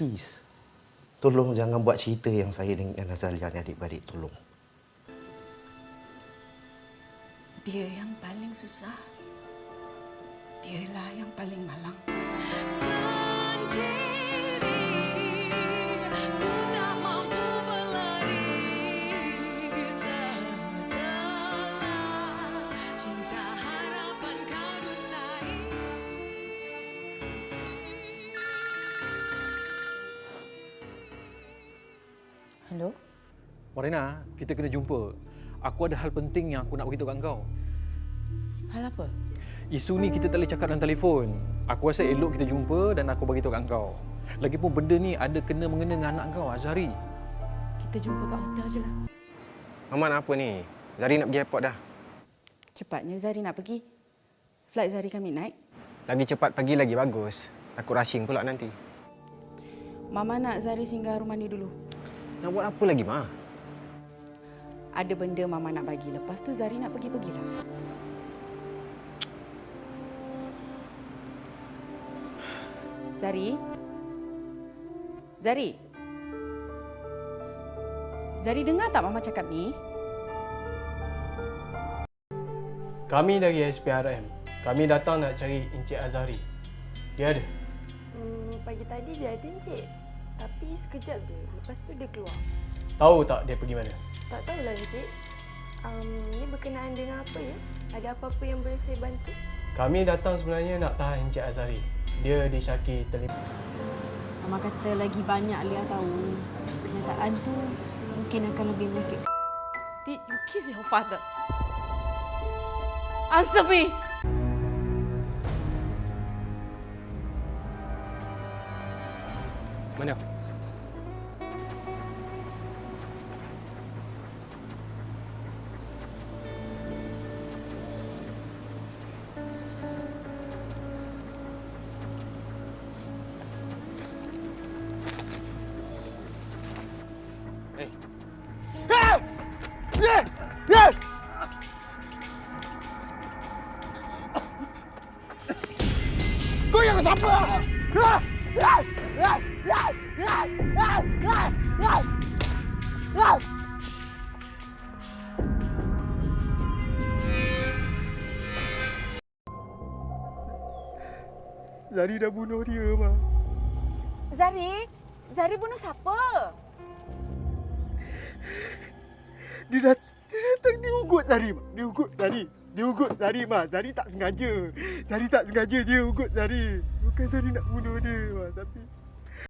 Please, tolong jangan buat cerita yang saya dengan Azalia ni adik-beradik. Tolong. Dia yang paling susah. Dialah yang paling malang. Hello? Morena, kita kena jumpa. Aku ada hal penting yang aku nak beritahu kat kau. Hal apa? Isu ni kita tak boleh cakap dalam telefon. Aku rasa elok kita jumpa dan aku beritahu kat kau. Lagipun benda ni ada kena mengena dengan anak kau, Azari. Kita jumpa kat hotel je lah. Mama nak apa ni? Zari nak pergi airport dah. Cepatnya Zari nak pergi. Flight Zari kan midnight. Lagi cepat pagi lagi bagus. Takut rushing pula nanti. Mama nak Zari singgah rumah ni dulu. Nak buat apa lagi, Ma? Ada benda Mama nak bagi. Lepas tu Zari nak pergi-pergilah. Zari? Zari? Zari dengar tak Mama cakap ni? Kami dari SPRM. Kami datang nak cari Encik Azari. Dia ada. Hmm, pagi tadi dia ada encik. Tapi sekejap je. Lepas tu dia keluar. Tahu tak dia pergi mana? Tak tahulah encik. Um, ni berkenaan dengan apa ya? Ada apa-apa yang boleh saya bantu? Kami datang sebenarnya nak tahan Encik Azari. Dia disyaki terlibat. Mama kata lagi banyak Lia tahu. Kenyataan tu mungkin akan lebih menyakit. Did you kill your father? Answer me! Mana? Zari dah bunuh dia, Ma. Zari? Zari bunuh siapa? Dia, dat dia datang dia ugut Zari, Ma. Dia ugut Zari. Dia ugut Zari, Ma. Zari tak sengaja. Zari tak sengaja dia ugut Zari. Bukan Zari nak bunuh dia. Tapi